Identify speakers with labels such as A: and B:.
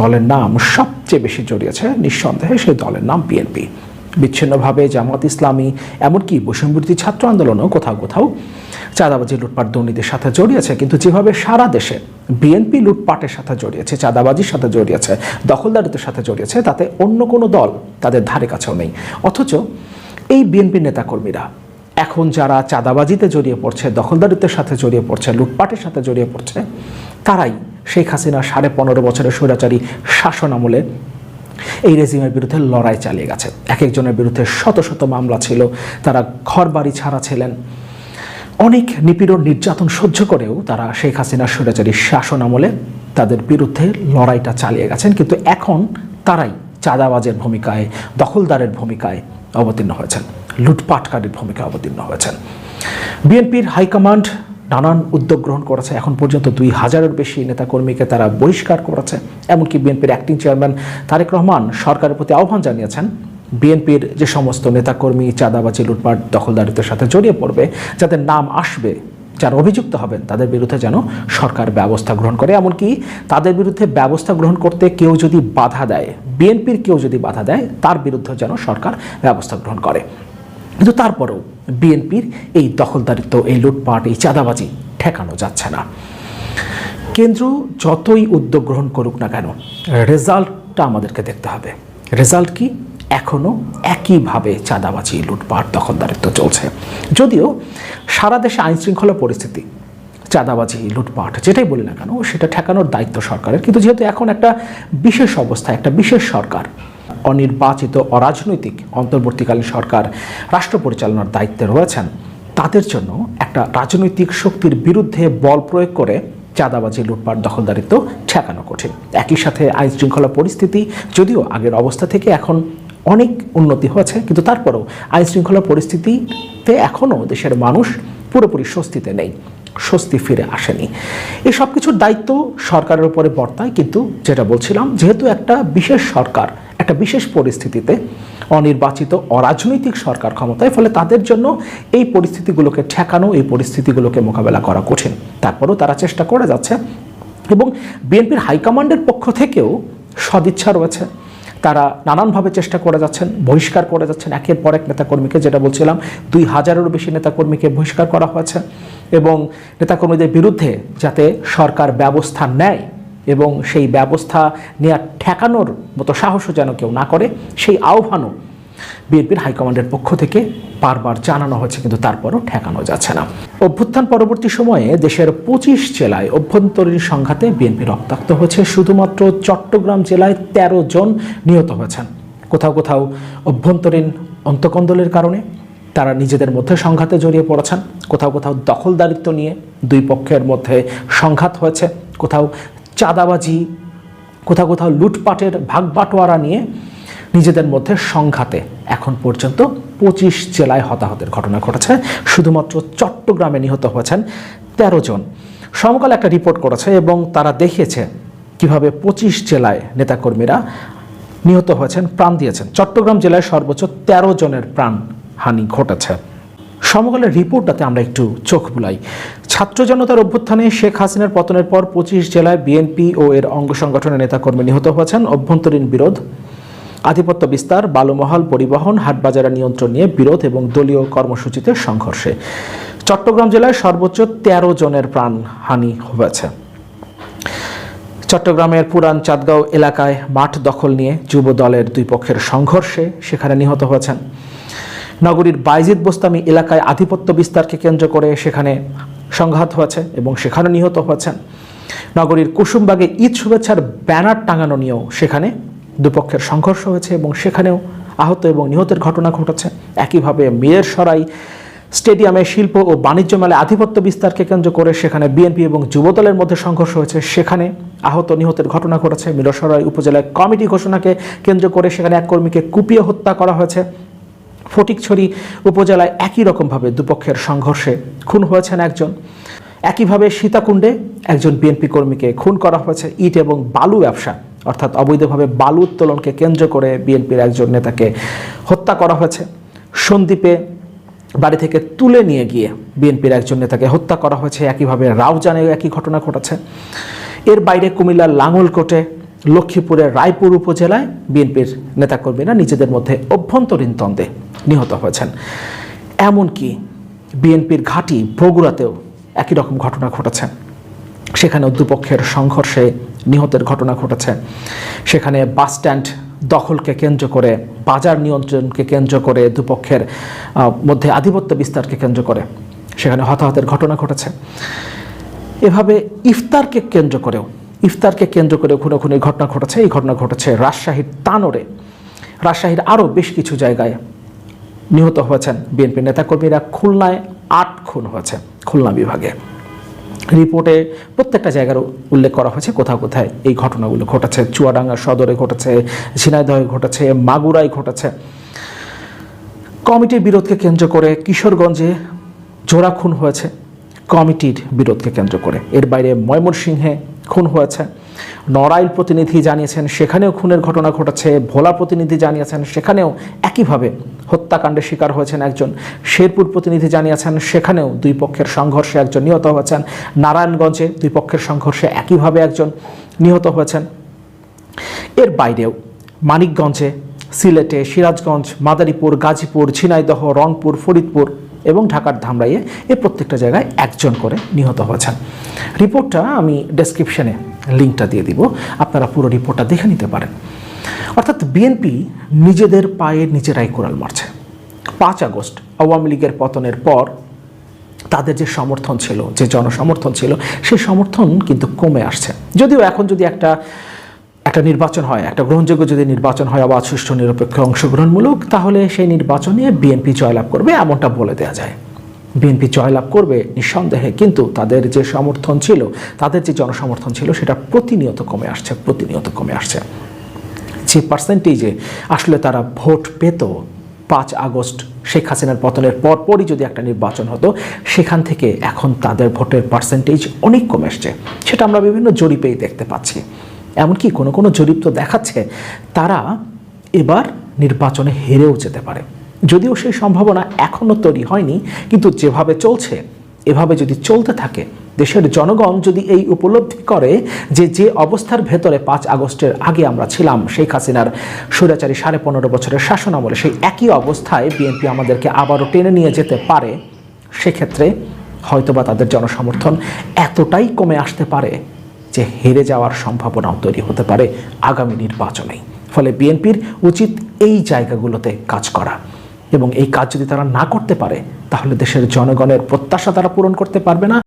A: দলের নাম সবচেয়ে বেশি জড়িয়েছে, নিঃসন্দেহে সেই দলের নাম বিএনপি বিচ্ছিন্নভাবে জামাত ইসলামী, এমনকি বৈষম্যবিরোধী ছাত্র আন্দোলনও কোথাও কোথাও চাঁদাবাজি, লুটপাট, দুর্নীতির সাথে জড়িয়েছে, কিন্তু যেভাবে সারা দেশে বিএনপি লুটপাটের সাথে জড়িয়েছে, চাঁদাবাজির সাথে জড়িয়েছে, দখলদারিত্বের সাথে জড়িয়েছে, তাতে অন্য কোনো দল তাদের ধারে কাছেও নেই। অথচ এই বিএনপি নেতাকর্মীরা এখন যারা চাঁদাবাজিতে জড়িয়ে পড়ছে, দখলদারিত্বের সাথে জড়িয়ে পড়ছে, লুটপাটের সাথে জড়িয়ে পড়ছে, তারাই শেখ হাসিনা সাড়ে পনেরো বছরের স্বৈরাচারী শাসন আমলে এই রেজিমের বিরুদ্ধে লড়াই চালিয়ে গেছে। এক একজনের বিরুদ্ধে শত শত মামলা ছিল, তারা ঘর বাড়ি ছাড়া ছিলেন। অনেক নিপীড়ন, নির্যাতন সহ্য করেও তারা শেখ হাসিনার স্বৈরাচারী শাসন আমলে তাদের বিরুদ্ধে লড়াইটা চালিয়ে গেছেন, কিন্তু এখন তারাই চাঁদাবাজের ভূমিকায়, দখলদারের ভূমিকায় অবতীর্ণ হয়েছেন, লুটপাটকারীর ভূমিকায় অবতীর্ণ হয়েছেন। বিএনপির হাইকমান্ড নানান উদ্যোগ গ্রহণ করেছে। এখন পর্যন্ত দুই হাজারের বেশি নেতাকর্মীকে তারা বহিষ্কার করেছে। এমনকি বিএনপির অ্যাক্টিং চেয়ারম্যান তারেক রহমান সরকারের প্রতি আহ্বান জানিয়েছেন, বিএনপির যে সমস্ত নেতাকর্মী, চাঁদাবাজি, লুটপাট, দখলদারিত্বের সাথে জড়িয়ে পড়বে, যাদের নাম আসবে, যারা অভিযুক্ত হবেন, তাদের বিরুদ্ধে যেন সরকার ব্যবস্থা গ্রহণ করে। এমনকি তাদের বিরুদ্ধে ব্যবস্থা গ্রহণ করতে কেউ যদি বাধা দেয়, বিএনপির কেউ যদি বাধা দেয়, তার বিরুদ্ধে যেন সরকার ব্যবস্থা গ্রহণ করে। কিন্তু তারপরেও বিএনপির এই দখলদারিত্ব, এই লুটপাট, এই চাঁদাবাজি ঠেকানো যাচ্ছে না। কেন্দ্র যতই উদ্যোগ গ্রহণ করুক না কেন, রেজাল্টটা আমাদেরকে দেখতে হবে। রেজাল্ট কি? এখনও একইভাবে চাঁদাবাজি, লুটপাট, দখলদারিত্ব চলছে। যদিও সারা দেশে আইনশৃঙ্খলা পরিস্থিতি, চাঁদাবাজি, লুটপাট যেটাই বলি না কেন, সেটা ঠেকানোর দায়িত্ব সরকারের। কিন্তু যেহেতু এখন একটা বিশেষ অবস্থা, একটা বিশেষ সরকার অনির্বাচিত অরাজনৈতিক অন্তর্বর্তীকালীন সরকার রাষ্ট্র পরিচালনার দায়িত্বে রয়েছেন। তাদের জন্য একটা রাজনৈতিক শক্তির বিরুদ্ধে বল প্রয়োগ করে চাঁদাবাজি, লুটপাট, দখলদারিত্ব ঠেকানো কঠিন। একই সাথে আইন শৃঙ্খলা পরিস্থিতি যদিও আগের অবস্থা থেকে এখন অনেক উন্নতি হয়েছে, কিন্তু তারপরেও আইন শৃঙ্খলা পরিস্থিতিতে এখনও দেশের মানুষ পুরোপুরি স্বস্তিতে নেই, স্বস্তি ফিরে আসেনি। এই সব কিছুর দায়িত্ব সরকারের উপরে বর্তায়, কিন্তু যেটা বলছিলাম, যেহেতু একটা বিশেষ সরকার একটা বিশেষ পরিস্থিতিতে অনির্বাচিত অরাজনৈতিক সরকার ক্ষমতায়, ফলে তাদের জন্য এই পরিস্থিতিগুলোকে ঠেকানো, এই পরিস্থিতিগুলোকে মোকাবেলা করা কঠিন। তারপরেও তারা চেষ্টা করে যাচ্ছে এবং বিএনপির হাইকমান্ডের পক্ষ থেকেও সদিচ্ছা রয়েছে। তারা নানানভাবে চেষ্টা করে যাচ্ছেন, বহিষ্কার করে যাচ্ছেন। একের পর এক নেতাকর্মীকে, যেটা বলছিলাম, দুই হাজারেরও বেশি নেতাকর্মীকে বহিষ্কার করা হয়েছে এবং নেতাকর্মীদের বিরুদ্ধে যাতে সরকার ব্যবস্থা নেয় এবং সেই ব্যবস্থা নেওয়া ঠেকানোর মতো সাহসও যেন কেউ না করে, সেই আহ্বানও বিএনপির হাইকমান্ডের পক্ষ থেকে বারবার জানানো হয়েছে, কিন্তু তারপরও ঠেকানো যাচ্ছে না। অভ্যুত্থান পরবর্তী সময়ে দেশের পঁচিশ জেলায় অভ্যন্তরীণ সংঘাতে বিএনপি রক্তাক্ত হয়েছে। শুধুমাত্র চট্টগ্রাম জেলায় ১৩ জন নিহত হয়েছেন। কোথাও কোথাও অভ্যন্তরীণ অন্তকন্দলের কারণে তারা নিজেদের মধ্যে সংঘাতে জড়িয়ে পড়েছেন। কোথাও কোথাও দখলদারিত্ব নিয়ে দুই পক্ষের মধ্যে সংঘাত হয়েছে। কোথাও চাঁদাবাজি, কোথাও কোথাও লুটপাটের ভাগ বাটোয়ারা নিয়ে নিজেদের মধ্যে সংঘাতে এখন পর্যন্ত পঁচিশ জেলায় হতাহতের ঘটনা ঘটেছে। শুধুমাত্র চট্টগ্রামে নিহত হয়েছেন ১৩ জন। সমকাল একটা রিপোর্ট করেছে এবং তারা দেখিয়েছে কীভাবে পঁচিশ জেলায় নেতাকর্মীরা নিহত হয়েছেন, প্রাণ দিয়েছেন। চট্টগ্রাম জেলায় সর্বোচ্চ ১৩ জনের প্রাণ হানি ঘটেছে। সমকালের রিপোর্টটাতে আমরা একটু চোখ বুলাই। ছাত্র জনতার অভ্যুত্থানে শেখ হাসিনার পতনের পর পঁচিশ জেলায় বিএনপি ও এর অঙ্গ সংগঠনের নেতাকর্মী নিহত হয়েছেন অভ্যন্তরীণ বিরোধ। আধিপত্য বিস্তার, বালুমহল, পরিবহন, হাটবাজারে নিয়ন্ত্রণ নিয়ে বিরোধ এবং দলীয় কর্মসূচিতে সংঘর্ষে। চট্টগ্রাম জেলায় সর্বোচ্চ ১৩ জনের প্রাণহানি হয়েছে। চট্টগ্রামের পুরান চাঁদগাঁও এলাকায় মাঠ দখল নিয়ে যুব দলের দুই পক্ষের সংঘর্ষে সেখানে নিহত হয়েছেন। নগরীর বাইজিদ বোস্তামি এলাকায় আধিপত্য বিস্তারকে কেন্দ্র করে সেখানে সংঘাত হয়েছে এবং সেখানে নিহত হয়েছেন। নগরীর কুসুমবাগে ঈদ শুভেচ্ছার ব্যানার টাঙানো নিয়েও সেখানে দুপক্ষের সংঘর্ষ হয়েছে এবং সেখানেও আহত এবং নিহতের ঘটনা ঘটেছে। একইভাবে মেয়ের সরাই স্টেডিয়ামে শিল্প ও বাণিজ্য মেলায় আধিপত্য বিস্তারকে কেন্দ্র করে সেখানে বিএনপি এবং যুবদলের মধ্যে সংঘর্ষ হয়েছে। সেখানে আহত নিহতের ঘটনা ঘটেছে। মিরসরাই উপজেলায় কমিটি ঘোষণাকে কেন্দ্র করে সেখানে এক কর্মীকে কুপিয়ে হত্যা করা হয়েছে। ফটিকছড়ি উপজেলায় একই রকমভাবে দুপক্ষের সংঘর্ষে খুন হয়েছেন একজন। একইভাবে সীতাকুণ্ডে একজন বিএনপি কর্মীকে খুন করা হয়েছে ইট এবং বালু ব্যবসা। অর্থাৎ অবৈধভাবে বালু উত্তোলনকে কেন্দ্র করে বিএনপির একজন নেতাকে হত্যা করা হয়েছে। সন্দ্বীপে বাড়ি থেকে তুলে নিয়ে গিয়ে বিএনপির একজন নেতাকে হত্যা করা হয়েছে। একইভাবে রাউজানেও একই ঘটনা ঘটেছে। এর বাইরে কুমিল্লার লাঙ্গলকোটে লক্ষ্মীপুরের রায়পুর উপজেলায় বিএনপির নেতাকর্মীরা নিজেদের মধ্যে অভ্যন্তরীণ দ্বন্দ্বে নিহত হয়েছেন। এমনকি বিএনপির ঘাঁটি বগুড়াতেও একই রকম ঘটনা ঘটেছে। সেখানেও দুপক্ষের সংঘর্ষে নিহতের ঘটনা ঘটেছে। সেখানে বাস স্ট্যান্ড দখলকে কেন্দ্র করে, বাজার নিয়ন্ত্রণকে কেন্দ্র করে দুপক্ষের মধ্যে আধিপত্য বিস্তারকে কেন্দ্র করে সেখানে হতাহতের ঘটনা ঘটেছে। এভাবে ইফতারকে কেন্দ্র করেও ইফতারকে কেন্দ্র করে খুনো খুনের ঘটনা ঘটেছে। এই ঘটনা ঘটেছে রাজশাহীর তানোরে। রাজশাহীর আরও বেশ কিছু জায়গায় নিহত হয়েছেন বিএনপি নেতাকর্মীরা। খুলনায় আট খুন হয়েছে খুলনা বিভাগে। রিপোর্টে প্রত্যেকটা জায়গার উল্লেখ করা হয়েছে, কোথাও কোথায় এই ঘটনাগুলো ঘটেছে। চুয়াডাঙ্গা সদরে ঘটেছে, ঝিনাইদহে ঘটেছে, মাগুরায় ঘটেছে। কমিটির বিরোধকে কেন্দ্র করে কিশোরগঞ্জে জোড়া খুন হয়েছে। কমিটির বিরোধকে কেন্দ্র করে। এর বাইরে ময়মনসিংহে খুন হয়েছে। নড়াইল প্রতিনিধি জানিয়েছেন, সেখানেও খুনের ঘটনা ঘটেছে। ভোলা প্রতিনিধি জানিয়েছেন, সেখানেও একইভাবে হত্যাকাণ্ডের শিকার হয়েছেন একজন। শেরপুর প্রতিনিধি জানিয়েছেন, সেখানেও দুই পক্ষের সংঘর্ষে একজন নিহত হয়েছেন। নারায়ণগঞ্জে দুই পক্ষের সংঘর্ষে একইভাবে একজন নিহত হয়েছেন। এর বাইরেও মানিকগঞ্জে, সিলেটে, সিরাজগঞ্জ, মাদারীপুর, গাজীপুর, ঝিনাইদহ, রংপুর, ফরিদপুর এবং ঢাকার ধামরাইয়ে এই প্রত্যেকটা জায়গায় একজন করে নিহত হয়েছেন। রিপোর্টটা আমি ডেসক্রিপশনে লিঙ্কটা দিয়ে দিব। আপনারা পুরো রিপোর্টটা দেখে নিতে পারেন। অর্থাৎ বিএনপি নিজেদের পায়ে নিজেরাই কোরাল মারছে। পাঁচ আগস্ট আওয়ামী লীগের পতনের পর তাদের যে সমর্থন ছিল, যে জনসমর্থন ছিল, সেই সমর্থন কিন্তু কমে আসছে। যদিও এখন যদি একটা একটা নির্বাচন হয়, একটা গ্রহণযোগ্য যদি নির্বাচন হয় অবাধ সুষ্ঠু নিরপেক্ষ অংশগ্রহণমূলক, তাহলে সেই নির্বাচনে বিএনপি জয়লাভ করবে এমনটা বলে দেওয়া যায়। বিএনপি জয়লাভ করবে নিঃসন্দেহে, কিন্তু তাদের যে সমর্থন ছিল, তাদের যে জনসমর্থন ছিল, সেটা প্রতিনিয়ত কমে আসছে, প্রতিনিয়ত কমে আসছে। যে পার্সেন্টেজে আসলে তারা ভোট পেত, পাঁচ আগস্ট শেখ হাসিনার পতনের পরপরই যদি একটা নির্বাচন হতো, সেখান থেকে এখন তাদের ভোটের পার্সেন্টেজ অনেক কমে আসছে। সেটা আমরা বিভিন্ন জরিপেই দেখতে পাচ্ছি। এমনকি কোনো কোনো জরিপ তো দেখাচ্ছে, তারা এবার নির্বাচনে হেরেও যেতে পারে। যদিও সেই সম্ভাবনা এখনও তৈরি হয়নি, কিন্তু যেভাবে চলছে, এভাবে যদি চলতে থাকে, দেশের জনগণ যদি এই উপলব্ধি করে যে যে অবস্থার ভেতরে পাঁচ আগস্টের আগে আমরা ছিলাম, শেখ হাসিনার স্বৈরাচারী সাড়ে পনেরো বছরের শাসন আমলে সেই একই অবস্থায় বিএনপি আমাদেরকে আবারও টেনে নিয়ে যেতে পারে, সেক্ষেত্রে হয়তোবা তাদের জনসমর্থন এতটাই কমে আসতে পারে যে হেরে যাওয়ার সম্ভাবনাও তৈরি হতে পারে আগামী নির্বাচনে ফলে বিএনপির উচিত এই জায়গাগুলোতে কাজ করা। এবং এই কাজ যদি তারা না করতে পারে, তাহলে দেশের জনগণের প্রত্যাশা তারা পূরণ করতে পারবে না।